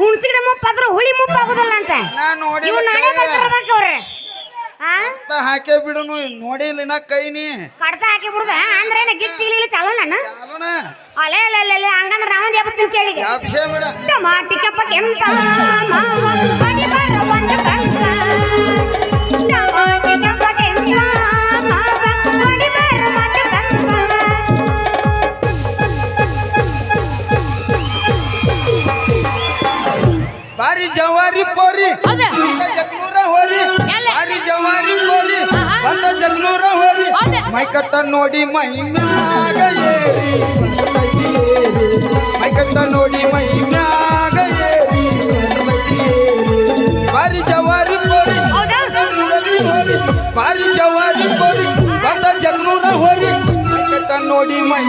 ಹುಣ್ಸಿಗಿಡ ಮುಪ್ಪಾದ್ರ ಹುಳಿ ಮುಪ್ಪ ಆಗುದಿಲ್ಲ ಅಂತ. ನಾ ನೋಡಿ ಇವ್ ನಾಳೆ ಬರ್ತಾರಬೇಕು ಅವ್ರೆ. ಆ? ಹಾಕೇ ಬಿಡುನು ನೋಡಿಲ್ಲ ನಾ ಕೈ ನೀ. ಕಡ್ತ ಹಾಕಿ ಬಿಡುದ? ಅಂದ್ರೆ ಏನ ಇಲ್ಲ ಚಾಲೋ ನಾನು? ಚಾಲೋನ. ಅಲೆ ಅಲೆ ಅಲೆ ಅಲೆ ಹಂಗಂದ್ರೆ ನಾವೊಂದು ಎಬ್ಸ್ತೀನಿ ಕೇಳಿಗೆ. ಕೆಂಪ ಮಾವ ಬಡಿ ಬರ ಒಂದು ಜವಾರಿ ಪೋರಿ? ಜಗ್ನೂರ ಹೋರಿ. ಹರಿ ಜವಾರಿ ಪೋರಿ. ಬಂದ ಜಗ್ನೂರ ಹೋರಿ. ಮೈಕಟ್ಟ ನೋಡಿ ಮೈ ಮ್ಯಾಗ ಏರಿ. ಏರಿ. ನೋಡಿ ಮೈ ಮ್ಯಾಗ ಏರಿ. ಬಾರಿ ಜವಾರಿ ಪೋರಿ. ಬಾರಿ ಜವಾರಿ ಪೋರಿ. ಬಂದ ಜಗ್ನೂರ ಹೋರಿ. ಮೈಕಟ್ಟ ನೋಡಿ ಮೈ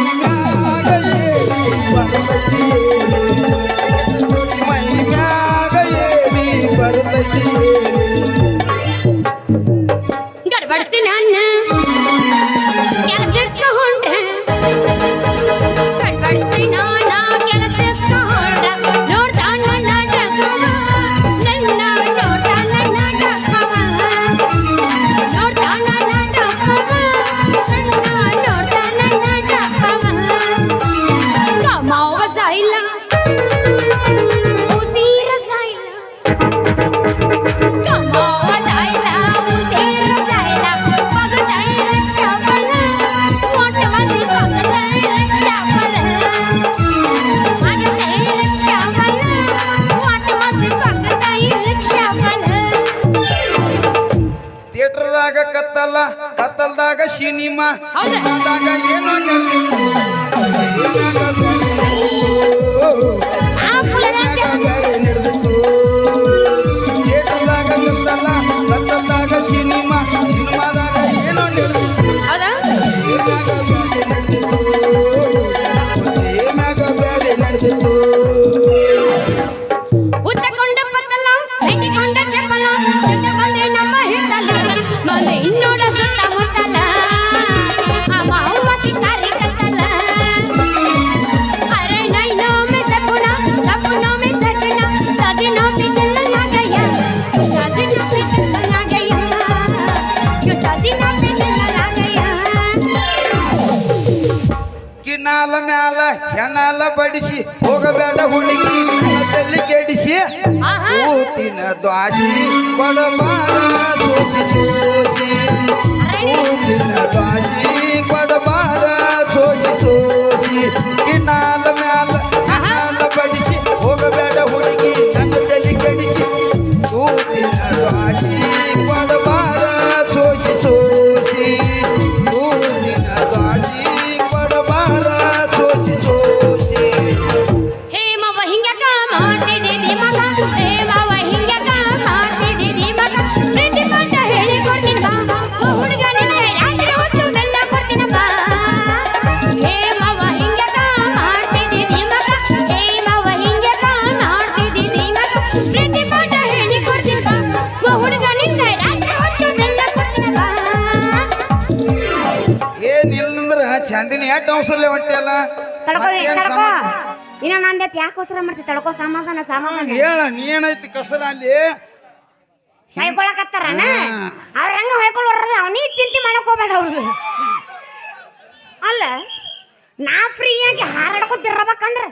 ಹೌದಾ? દ્વાસી પણ ಇನ್ನ ನಂದೆತ್ ಯಾಕೆ ಅವಸರ ಮಾಡ್ತಿ? ತಡ್ಕೋ ಸಮಾಧಾನ ಸಮಾಧಾನ. ಹೇಳ ನೀ ಏನೈತಿ ಕಸರ ಅಲ್ಲಿ ಹೊಯ್ಕೊಳಕತ್ತಾರನ. ಅವ್ರ ಹಂಗ ಹೊಯ್ಕೊಳ್ಳೋರದ ಅವನೀ ಚಿಂತೆ ಮಾಡಕ್ ಹೋಗ್ಬೇಡ ಅವ್ರಿಗೆ ಅಲ್ಲ ನಾ ಫ್ರೀಯಾಗಿ ಹಾರಾಡ್ಕೊತಿರ್ಬೇಕಂದ್ರ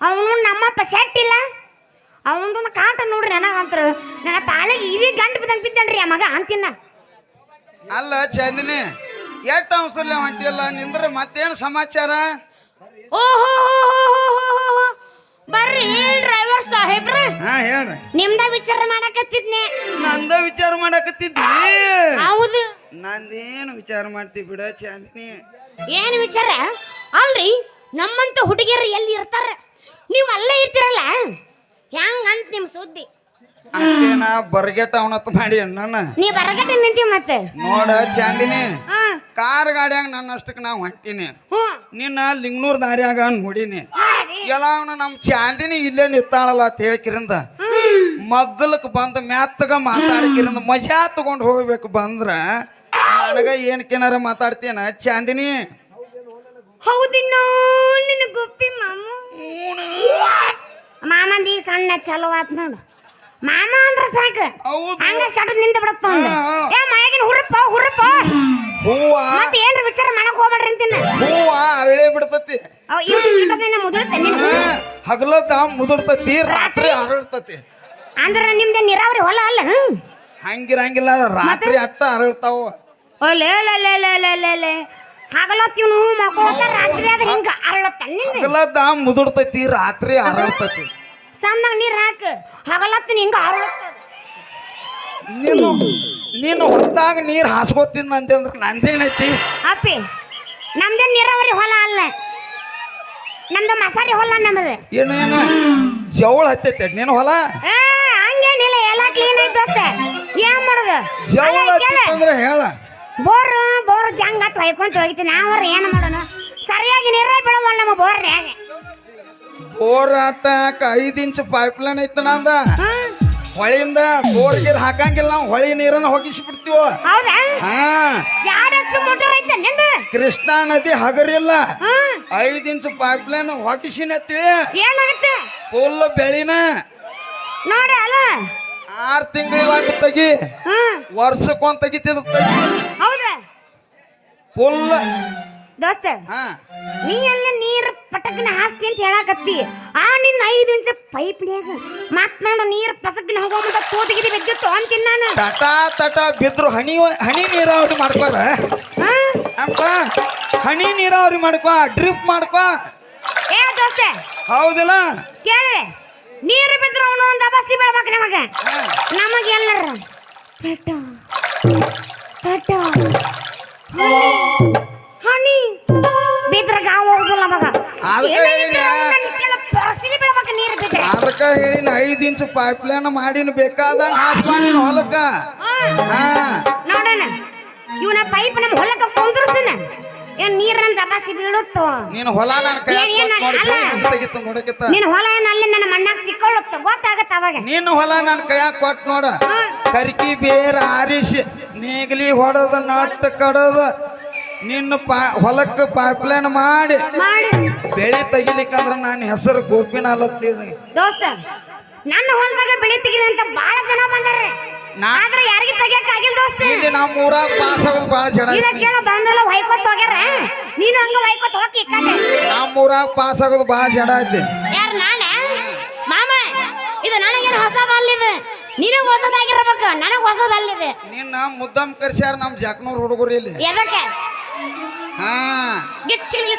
ಅವನು ನಮ್ಮ ಸೆಟ್ ಇಲ್ಲ. ಅವನದೊಂದು ಕಾಟ ನೋಡ್ರಿ ನನಗಂತ್ರ. ನನ್ನ ಪಾಲಿಗೆ ಇದೀ ಗಂಟು ಬಿದ್ದಂಗೆ ಬಿದ್ದನ್ರಿ ಆ ಮಗ ಅಂತಿನ್ನ. ಅಲ್ಲ ಚಂದಿನಿ ಎಟ್ ಅವಸರಲೆ ಅಂತಿಲ್ಲ ನಿಂದ್ರ ಮತ್ತೇನು ಸಮಾಚಾರ? ಓಹೋ ಬರ್ರಿ ಡ್ರೈವರ್ ಸಾಹೇಬ್ರ. ಹಾ ಹೇಳ್ರಿ. ನಿಮ್ದ ವಿಚಾರ ಮಾಡಕತ್ತಿದ್ನೆ. ನಂದ ವಿಚಾರ ಮಾಡಕತ್ತಿದ್ದಿ? ಹೌದು. ನಂದೇನು ವಿಚಾರ ಮಾಡ್ತಿ ಬಿಡ ಚಾಂದಿನಿ? ಏನ್ ವಿಚಾರ? ಅಲ್ರಿ ನಮ್ಮಂತ ಹುಡುಗಿಯರು ಎಲ್ಲಿ ಇರ್ತಾರ? ನೀವು ಅಲ್ಲೇ ಇರ್ತಿರಲ್ಲ? ಹೆಂಗಂತ ನಿಮ್ ಸುದ್ದಿ? ಅಷ್ಟೇನ ಬರ್ಗೆಟ್ ಅವನತ್ ಮಾಡಿ ನನ್ನ. ನೀ ಬರಗಟ್ಟೆ ನಿಂತೀವಿ ಮತ್ತೆ? ನೋಡ ಚಾಂದಿನಿ ಹಾ. ಕಾರ್ ಗಾಡಿಯಾಗ ನನ್ನ ಅಷ್ಟಕ್ಕೆ ನಾ ಹೊಂಟೀನಿ. ಹ್ಞೂ. ನಿನ್ನ ಲಿಂಗ್ನೂರ್ ದಾರ್ಯಾಗ ನೋಡಿನಿ. ಎಲ್ಲ ಅವನು ನಮ್ಮ ಚಾಂದಿನಿ ಇಲ್ಲೇ ನಿತ್ತಾಳಲ್ಲ ಅಂತ ಹೇಳ್ಕಿರಿಂದ ಮಗ್ಗಲಕ್ ಬಂದ ಮ್ಯಾತ್ತಗ ಮಾತಾಡ್ಕಿರಿಂದ ಮಜಾ ತಗೊಂಡು ಹೋಗ್ಬೇಕು ಬಂದ್ರ ನನಗ ಏನಕ್ಕೇನಾರ ಮಾತಾಡ್ತೇನ? ಚಾಂದಿನಿ. ಹೌದಿನ್ನೋ ನಿನ್ನ ಗುಪ್ಪಿ ಮಾಮ? ಮಾಮಂದಿ ಸಣ್ಣ ಚಲೋ ಆತ್ ನೋಡು. ಮಾಮ ಅಂದ್ರ ಸಾಕು. ಹೌದು. ಹಂಗ ಶಟದ್ ನಿಂತ ಬಿಡತ್ತ ಒಂದು ಹಾ, ಹಾ. ಏ ಮಯಗಿನ ಹುರುಪ ಹುರುಪ ಹೂವ. ಮತ್ತೆ ಏನ್ರ ವಿಚಾರ ಮಾಡಕ್ ಹೋಗ್ಬೇಡ್ರಿ ಅಂತೀನಿ? ಹೂವ ಅರಳೆ ಬಿಡ್ತತಿ. ಅವ್ ಇವ್ ಇಟ್ಟದಿನ ಮುದುಳುತ್ತೆ ನಿನ್ ಹಾ, ಹಗಲದ ಮುದುಡ್ತತಿ ರಾತ್ರಿ ಅರಳ್ತತಿ. ಅಂದ್ರ ನಿಮ್ದು ನೀರಾವರಿ ಹೊಲ ಅಲ್ಲ ಹಂಗಿರಂಗಿಲ್ಲ ರಾತ್ರಿ ಅತ್ತ ಅರಳ್ತಾವ. ಒಲೆ ಲೇ ಹಗಲತ್ತಿವ್ನು ಮಕ್ಕೋತ ರಾತ್ರಿ ಅದ ಹಿಂಗ ಅರಳತ್ತ ನಿಂದ? ಹಗಲದ ಮುದುಡ್ತತಿ ರಾತ್ರಿ ಅರಳ್ತತಿ. ಚಂದಾಗ ನೀರು ಹಾಕು. ಹಗಲತ್ತು ನಿಂಗೆ ಅರಳತ್ತ ನೀನು ನೀನು ಹೊಲದಾಗ ನೀರು ಹಾಸ್ಕೋತೀನಿ ಅಂತಂದ್ರೆ ನಂದೇನೈತಿ? ಅಪ್ಪಿ ನಮ್ದೇ ನೀರಾವರಿ ಹೊಲ ಅಲ್ಲ. ನಮ್ದು ಮಸಾರಿ ಹೊಲ ನಮ್ಮದು ಏನು ಏನು? ಜವಳ ಹತ್ತೈತೆ ನೀನು ಹೊಲ? ಏ ಹಂಗೇನಿಲ್ಲ ಎಲ್ಲ ಕ್ಲೀನ್ ಐತೆ ದೋಸ್ತ. ಏನ್ ಮಾಡೋದು? ಜವಳ ಹತ್ತಿತ್ತಂದ್ರೆ ಹೇಳ. ಬೋರ್ ಬೋರ್ ಜಂಗ ಅಂತ ಹೊಯ್ಕೊಂತ ನಾವ್ರ ಏನು ಮಾಡೋಣ ಸರಿಯಾಗಿ ನೀರ ಬಿಡವಲ್ಲ ನಮ್ಮ ಬೋರ್ನ್ಯಾಗ. ಬೋರ್ ಐದು ಇಂಚ್ ಪೈಪ್ ಲೈನ್ ಐತೆ ನಂದ. ಹೊಳಿಯಿಂದ ಬೋರ್ ಗೀರ್ ಹಾಕಂಗಿಲ್ಲ ನಾವು ಹೊಳಿ ನೀರನ್ನ ಹೋಗಿಸಿ ಬಿಡ್ತೀವ ಹೌದಾ? ಹಾ. ಯಾರಷ್ಟು ಮೋಟರ್ ಐತೆ ನಿಂದ? ಕೃಷ್ಣಾ ನದಿ ಹಗರಿಲ್ಲ. ಐದು ಇಂಚ್ ಪೈಪ್ ಲೈನ್ ಹೊಗಿಸಿನತ್ತಿ ಏನಾಗುತ್ತೆ? ಫುಲ್ ಬೆಳಿನ. ನೋಡ ಅಲ್ಲ. ಆರ್ ತಿಂಗಳಿವಾಗ ತೆಗಿ. ವರ್ಷಕ್ಕೊಂದ್ ತೆಗಿತಿದ್ ತೆಗಿ. ಹೌದಾ? ಫುಲ್ ದೋಸ್ತ ಹಾ. ನೀ ಎಲ್ಲ ನೀರ್ ಪಟಕ್ನ ಹಾಸ್ತಿ ಅಂತ ಹೇಳಾಕತ್ತಿ. ಆ ನಿನ್ನ ಐದು ಇಂಚ ಪೈಪ್ ಮತ್ ನೋಡು ನೀರ್ ಪಸಕ್ನ ಹೋಗೋ ಮುಂದ ತೂತಿಗಿದಿ ಬಿದ್ದಿತ್ತು ಅಂತೀನಿ ನಾನು. ತಟ ತಟ ಬಿದ್ರು ಹನಿ ಹನಿ ನೀರಾವರಿ ಮಾಡ್ಕೊರ ಹಾ? ಅಪ್ಪ ಹನಿ ನೀರಾವರಿ ಮಾಡ್ಕೋ ಡ್ರಿಪ್ ಮಾಡ್ಕೋ. ಏ ದೋಸ್ತ ಹೌದಿಲ್ಲ? ಕೇಳಿ ನೀರು ಬಿದ್ರು ಅವನು ಒಂದು ಅಬಸಿ ಬೆಳ್ಬೇಕು ನಮಗ. ನಮಗೆ ಎಲ್ಲರ ತಟ ತಟ ಪೊರಸಿಲಿ ಬೀಳ್ಬೇಕು ನೀರು ಬಿದ್ರೆ ಅದಕ್ಕ ಹೇಳಿನ ಐದ್ ಇಂಚ್ ಪೈಪ್ ಲೈನ್ ಮಾಡಿನ ಬೇಕಾದಂಗ ಹಾಸ್ಕೊ ನೀನು ಹೊಲಕ್ಕ. ಹಾ. ನೋಡಣ. ಇವನ ಪೈಪ್ ನಮ್ಮ ಹೊಲಕ್ಕ ಕುಂದ್ರಸನ ಏನ್ ನೀರನ್ನ ದಬಾಸಿ ಬೀಳುತ್ತೋ? ನೀನು ಹೊಲ ನಿನ್ನ ಹೊಲ ಏನ್ ಅಲ್ಲಿ ನನ್ನ ಮಣ್ಣಾಗ ಸಿಕ್ಕೊಳ್ಳುತ್ತ? ಗೊತ್ತಾಗತ್ತ ಅವಾಗ. ನಿನ್ನ ಹೊಲ ನನ್ನ ಕೈಯಾಗ ಕೊಟ್ಟು ನೋಡ. ಕರ್ಕಿ ಬೇರ ಆರಿಸಿ ನೇಗ್ಲಿ ಹೊಡೆದ ನಟ್ ಕಡದ ನಿನ್ನ ಪಾ ಹೊಲಕ್ಕೆ ಪೈಪ್ ಲೈನ್ ಮಾಡಿ ಮಾಡಿ. ಬೆಳೆ ತೆಗಿಲಿಕ್ಕಂದ್ರ ನಾನು ಹೆಸರು ಗೋಪಿನ ಅಲತ್ತೀನಿ ದೋಸ್ತ ನನ್ನ ಹೊಲದಾಗ ಬೆಳೆ ತೆಗಿಲಿ ಅಂತ ಬಹಳ ಜನ ಬಂದಾರೆ. ನಾ- ಆದ್ರೆ ಯಾರಿಗೆ ತೆಗಿಯಕ್ ಆಗಿಲ್ಲ ದೋಸ್ತ. ಇಲ್ಲಿ ನಮ್ಮ ಊರಾಗ ಪಾಸ್ ಆಗೋದು ಬಹಳ ಜಡ ಇಲ್ಲ ಕೇಳ ಬಂದ್ರಲ್ಲ ಹೊಯ್ಕೊತ ಹೋಗ್ಯಾರ? ನೀನು ಹಂಗ ಹೊಯ್ಕೊತ ಹೋಗಿ ಕಡೆ. ನಮ್ಮ ಊರಾಗ ಪಾಸ್ ಆಗೋದು ಬಹಳ ಜಡ ಐತಿ ಯಾರು ನಾನೇ? ಮಾಮ ಇದು ನನಗೇನು ಹೊಸದಲ್ಲಿದೆ. ನಿನಗ್ ಹೊಸದಾಗಿರ್ಬೇಕು ನನಗ್ ಹೊಸದಲ್ಲಿದೆ. ನಿನ್ನ ಮುದ್ದಮ್ ಕರ್ಸ್ಯಾರ ನಮ್ಮ ಜಾಕ್ನೂರ್ ಹುಡುಗರು ಇಲ್ಲಿ. ಎದಕ್ಕೆ? ಹಾ. ಗಿಚ್ಚಿಗೆ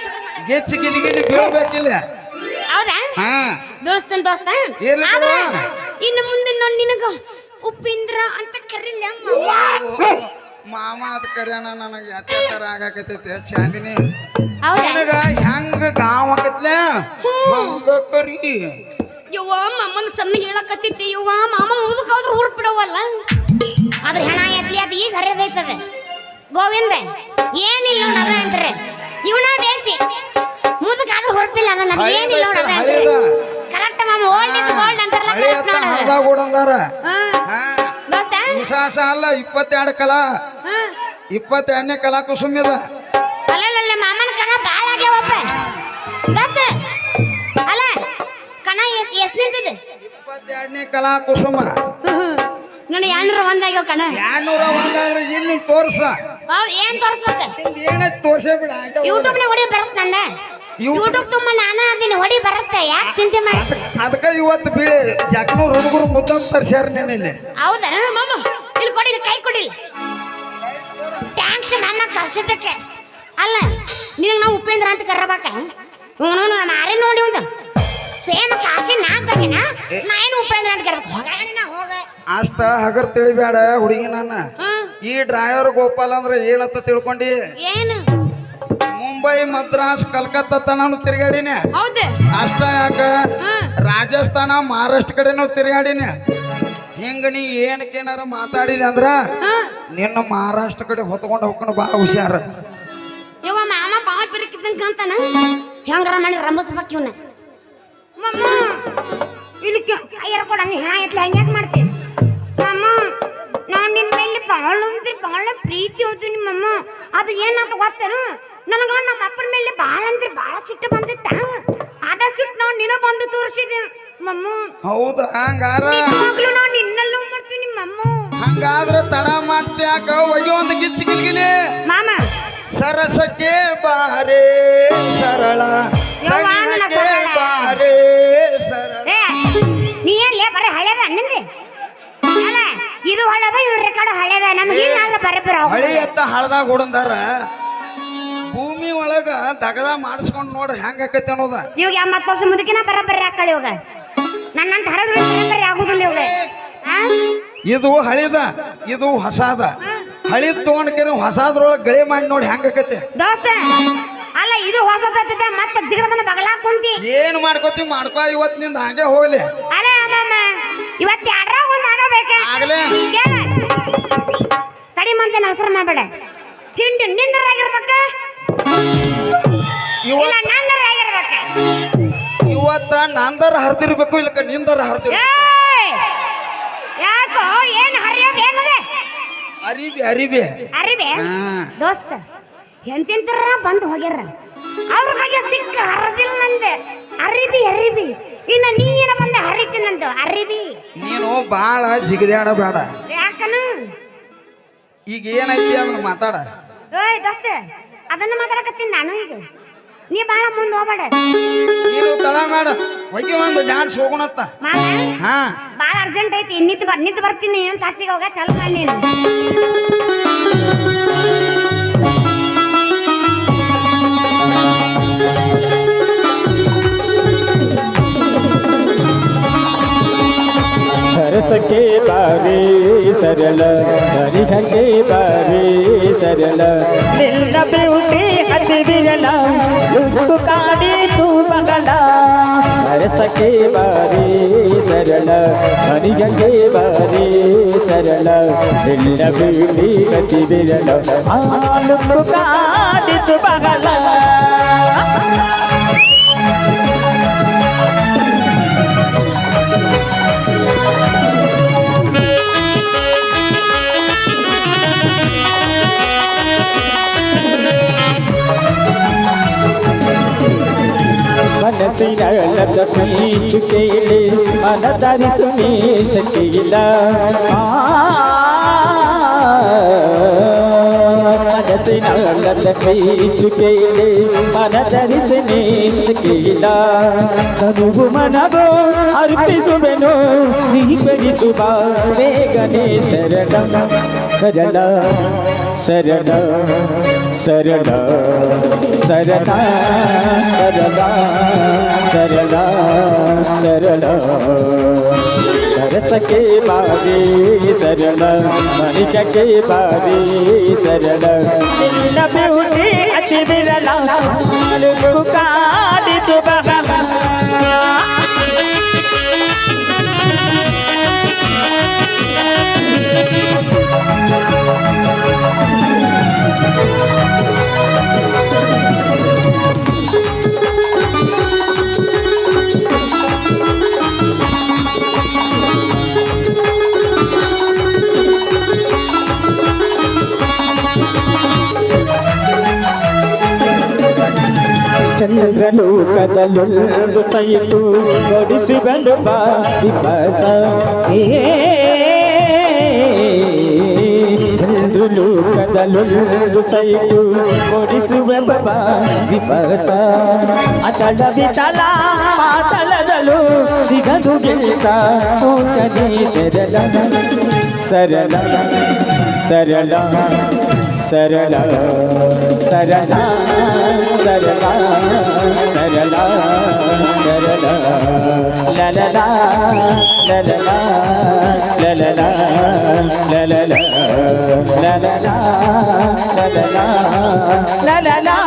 ಗೆಚ್ಚಿ ಗಿಲಿ ಗಿಲಿ ಬೀಳ್ಬೇಕಿಲ್ಲ. ಹೌದಾ? ಹಾ. ದೋಸ್ತನ್ ದೋಸ್ತ? ಇರ್ಲಿ ಆದ್ರ ಬಿಡು. ಇನ್ನು ಮುಂದೆ ನಾನು ನಿನಗ ಉಪ್ಪಿಂದ್ರ ಅಂತ ಕರಿಲ್ಲ ಮಾಮ ಅದ ಕರ್ಯಾನ ನನಗೆ ಅತ್ಯಾಚಾರ ಆಗಾಕತೈತಿ ಚಾಂದಿನಿ ಹೌದಾ? ನನಗ ಹೆಂಗ ಗಾವ್ ಆಕತ್ಲೆ? ಹಂಗ ಕರಿ. ಯವ್ವ ಮಾಮನ ಸಣ್ಣಗೆ ಹೇಳಕತ್ತಿದ್ದೆ ಯವ್ವ ಮಾಮ ಮುದುಕಾದ್ರೂ ಹುಡುಕ್ ಬಿಡವಲ್ಲ. ಅದ್ರ ಹೆಣ ಎತ್ಲಿ ಅದು ಈಗ ಹರಿದೈತದ. ಗೋವಿಂದ ಏನಿಲ್ಲ ನೋಡ ಅದ ಅಂತಾರೆ. ಇವನ ಬೇಸಿ. ಮುದುಕಾದ್ರೂ ಹೊರಪಿಲ್ಲ ಅದನ್ನ ಅದು ಏನಿಲ್ಲ ನೋಡ ಅದ ಹಳೇದ. ಕರೆಕ್ಟ್ ಮಾಮ ಓಲ್ಡ್ ಇಸ್ ಗೋಲ್ಡ್ ಅಂತಾರಲ್ಲ ಕರೆಕ್ಟ್ ನೋಡ ಹಳ್ದಾಗ ಓಡಂದಾರ ಹಾ. ಹಾ. ದೋಸ್ತ? ವಿಶ್ವಾಸ ಅಲ್ಲ ಇಪ್ಪತ್ತೆರಡು ಕಲಾ. ಇಪ್ಪತ್ತೆರಡನೇ ಕಲಾ ಕುಸುಮಿದ ಅಲ್ಲಲ್ಲ ಮಾಮನ ಕಣ ಬಾಳ ಆಗ್ಯಾವಪ್ಪ. ದೋಸ್ತ ಅಲ್ಲ ಕಣ ಎಸ್ ಎಸ್ ನಿಂತಿದೆ. ಇಪ್ಪತ್ತೆರಡನೇ ಕಲಾ ಕುಸುಮ. ನೋಡಿ ಎರಡ್ನೂರ ಒಂದಾಗ್ಯಾವ ಕಣ. ಎರಡ್ನೂರ ಒಂದಾದ್ರೆ ಇಲ್ಲಿ ತೋರ್ಸ. ಹೌದ್ ಏನ್ ತೋರ್ಸ್ಬೇಕು? ನಿಂದ್ ಏನೇ ತೋರ್ಸೇ ಬಿಡ ಯೂಟ್ಯೂಬ್ ನಾಗ ಹೊಡಿ ಬರುತ್ತೆ ನಂದ. ಯೂಟ್ಯೂಬ್- ಯೂಟ್ಯೂಬ್ ತುಂಬ ನಾನು ಅದನ್ನ ಹೊಡಿ ಬರುತ್ತೆ ಯಾಕೆ ಚಿಂತೆ ಮಾಡಿ ಅದಕ್ಕೆ ಇವತ್ತು ಬೀಳಿ ಜಾಕ್ನೂರ್ ಹುಡುಗರು ಮುದ್ದಂ ತರ್ಸ್ಯಾರ ನೀನ್ ಇಲ್ಲಿ. ಹೌದಾ? ಮಾಮ ಇಲ್ಲಿ ಕೊಡಿಲ್ಲ ಕೈ ಕೊಡಿಲ್ಲ ಟ್ಯಾಂಕ್ಸ್ ನನ್ನ ಕರ್ಸಿದ್ದಕ್ಕೆ ಅಲ್ಲ ನಿನಗೆ ನಾವು ಉಪೇಂದ್ರ ಅಂತ ಕರ್ರಬೇಕ? ಇವನು ನಮ್ಮ ಆರೆ ನೋಡಿ ಒಂದು. ಸೇಮ್ ಕಾಶಿ ನಾ ತಗಿನ ನಾ ಏನು ಉಪೇಂದ್ರ ಅಂತ ಕರ್ಬೇಕು ಹೋಗ ನಾ ಹೋಗ. ಅಷ್ಟ ಹಗರ್ ತಿಳಿಬೇಡ ಹುಡುಗಿ ನನ್ನ. ಈ ಡ್ರೈವರ್ ಗೋಪಾಲ್ ಅಂದ್ರೆ ಏನಂತ ತಿಳ್ಕೊಂಡಿ? ಏನು? ಮುಂಬೈ ಮದ್ರಾಸ್ ಕಲ್ಕತ್ತಾ ತನೂ ತಿರ್ಗಾಡಿನಿ ಹೌದು. ಅಷ್ಟ ಯಾಕ? ರಾಜಸ್ಥಾನ ಮಹಾರಾಷ್ಟ್ರ ಕಡೆನೂ ತಿರ್ಗಾಡಿನಿ ಹಿಂಗ ನೀ ಏನಕ್ಕೇನಾರ ಮಾತಾಡಿದೆ ಅಂದ್ರ ನಿನ್ನ ಮಹಾರಾಷ್ಟ್ರ ಕಡೆ ಹೊತ್ಕೊಂಡು ಹೋಗ್ಕೊಂಡು ಬಾ ಹುಷಾರ. ಯವ್ವ ಮಾಮ ಬಾಳ ಬಿರಕಿದ್ದಂಗ ಅಂತಾನ ಹೆಂಗ್ರ ಮಾಡಿ ರಂಬಸ್ಬೇಕು ಇವನ. ಮಮ್ಮ ಇಲ್ಲಿ ಕೈಯರ ಕೊಡ ನೀ ಹೆಣ ಎತ್ಲ ಹೆಂಗ್ಯಾಕ್ ಮಾಡ್ತಿ? ಮಮ್ಮ ನಾನು ನಿನ್ನ ಮೇಲೆ ಬಹಳ ಅಂದ್ರೆ ಬಹಳ ಪ್ರೀತಿ ಹೋದು ನಿಮ್ಮಮ್ಮ ಅದು ಏನಾತ ಗೊತ್ತೇನು? ನನಗ ನಮ್ಮ ಅಪ್ಪನ ಮೇಲೆ ಬಹಳ ಅಂದ್ರೆ ಬಹಳ ಸಿಟ್ಟು ಬಂದಿತ್ತ? ಅದ ಸಿಟ್ಟು ನಾವು ನಿನ್ನ ಬಂದು ತೋರಿಸಿದೆ ಮಮ್ಮ ಹೌದ? ಹಂಗಾರ? ನಿಜವಾಗ್ಲೂ ನಾನು ನಿನ್ನೆಲ್ಲ ಮಾಡ್ತೀನಿ ಮಮ್ಮ ಹಂಗಾದ್ರ ತಡ ಮಾಡ್ತ್ಯಾಕ ಒಯ್ಯೋ ಒಂದು ಗಿಚ್ಚಿ ಗಿಲ್ಗಿಲಿ ಮಾಮ. ಸರಸಕ್ಕೆ ಬಾರೇ ಸರಳ. ಯವ್ವ, ನನ್ನ ಸನಿಹಕ್ಕೆ ಸರಳ. ಬಾರೇ. ಅನ್ನಂದ್ರೆ ಅಲ್ಲ ಇದು ಹಳದ ಇವ್ರ ರೆಕಾರ್ಡ್ ಹಳೆದ ನಮ್ಗೆ ಏನಾದ್ರೂ ಬರೀ ಬರ ಹಳಿ ಎತ್ತ ಹಳದಾಗ ಹೊಡಂದಾರ ಭೂಮಿ ಒಳಗ ದಗದ ಮಾಡಿಸ್ಕೊಂಡ್ ನೋಡ್ರಿ ಹೆಂಗ ಆಕೈತಿ ಅನ್ನೋದ. ಇವಾಗ ಎಂಬತ್ತು ವರ್ಷ ಮುದುಕಿನ ಬರಬರ್ರಿ ಹಾಕಳಿ ಇವಾಗ. ನನ್ನಂತ ಹರದ್ರು ಬರಬರ್ರಿ ಆಗುದಿಲ್ಲ ಇವಾಗ. ಇದು ಹಳಿದ ಇದು ಹೊಸಾದ. ಹಳಿದ್ ತಗೊಂಡ್ಕೇರಿ ಹೊಸಾದ್ರೊಳಗೆ ಗಳಿ ಮಾಡಿ ನೋಡಿ ಹೆಂಗ ಆಕೈತಿ. ದೋಸ್ತ ಅಲ್ಲ ಇದು ಹೊಸದ ಮತ್ತೆ ಜಿಗದ ಬಂದ ಬಗಲಾಕ್ ಕುಂತಿ. ಏನ್ ಮಾಡ್ಕೋತಿ ಮಾಡ್ಕೋ ಇವತ್ತಿನಿಂದ ನಿಂದ ಹಂಗೆ ಹೋಗ್ಲಿ. ಅಲ್ಲ ಅಮ್ಮಮ್ಮ. ಇವತ್ತು ಯಾರ ಒಂದು ಆಗಬೇಕ ಆಗಲೇ. ಕೇಳ. ತಡಿ ಮಂತೆ ಅವಸರ ಮಾಡಬೇಡ. ತಿಂಡಿ ನಿಂದರಾಗಿರ್ಬೇಕ ಇಲ್ಲ ನಂದರಾಗಿರ್ಬೇಕ ಇವತ್ತ ನಂದರ ಹರಿದಿರ್ಬೇಕು ಇಲ್ಲಕ ನಿಂದರ ಹರಿದಿರ್ಬೇಕು! ಯಾಕೋ ಏನು ಹರಿಯೋದು ಏನದೆ? ಅರಿಬಿ ಅರಿಬಿ. ಅರಿಬಿ? ಹಾ. ದೋಸ್ತ ಎಂತೆಂತರ ಬಂದು ಹೋಗ್ಯಾರ. ಅವ್ರಿಗಾಗೆ ಸಿಕ್ಕ ಹರದಿಲ್ಲ ನಂದೆ. ಅರಿಬಿ ಅರಿಬಿ. ಇನ್ನ ನೀ ಏನ ಬಂದ ಹರಿತೀನಂದು ಅರಿಬಿ. ನೀನು ಬಾಳ ಜಿಗದ್ಯಾಡ ಬೇಡ. ಯಾಕನು? ಈಗ ಏನೈತಿ ಅದನ್ನ ಮಾತಾಡ. ಏಯ್ ದೋಸ್ತ ಅದನ್ನ ಮಾತಾಡಕತ್ತೀನಿ ನಾನು ಈಗ. ನೀ ಬಾಳ ಮುಂದೆ ಹೋಗ್ಬೇಡ. ನೀನು ತಳ ಮಾಡ. ಹೋಗಿ ಒಂದು ಡ್ಯಾನ್ಸ್ ಹೋಗೋಣತ್ತ ಹಾ. ಬಾಳ ಅರ್ಜೆಂಟ್ ಐತಿ. ನಿಂತು ಬರ್ ನಿಂತು ಬರ್ತೀನಿ. ಏನು ತಾಸಿಗೆ ಹೋಗ ಚಲೋ ಮಾಡಿ ನೀನು. इसके बारे सरल हरिह के बारे सरल दिल ब्यूटी अति विरला मुस्कानी तू बगला हर सके बारे सरल हरिह के बारे सरल दिल ब्यूटी अति विरला मुस्कानी तू बगला ಮನದ ಪೀಠ ಕೇಳಿ ಮನದರಿಸು ನೀ ಶಶೀಲ ಮನದ ಪೀಠ ಕೇಳಿ ಮನದರಿಸು ನೀ ಶಕೀಲ ತನುವು ಮನವೋ ಅರ್ಪಿಸುವೆನು ಸಿಹಿ ಬರಿಸುವ ಬೇಗನೆ ಶರಣ ಶರಣ ಸರಡ ಸರಡ ಸರಡ ಸರಡ ಸರಡ ಸರಡ ಸರಸಕ್ಕೆ ಬಾರಿ ಸರಳ ಮನುಷ್ಯಕ್ಕೆ ಬಾರಿ ಸರಳ ನಿನ್ನ ಬ್ಯೂಟಿ ಅತಿ ವಿರಳ ಕಾಡಿತು ಬಹ ಕನಲು ಕನಲು ಸೈತು ನುಡಿಸಿ ಬಂದು ಬಾರಿ ಬಸ ಚಂದ್ರುಲು ಕದಲು ಸೈತು ಕೊಡಿಸುವ ಬಬಾ ವಿಪಸ ಅತಳ ವಿತಲ ಮಾತಳದಲು ಸಿಗದು ಗೆಳಿತ ಸರಳ ಸರಳ ಸರಳ ಸರಳ ಸರಳ సరళా సరళా సరళా లలలా లలలా లలలా లలలా లలలా లలలా లలలా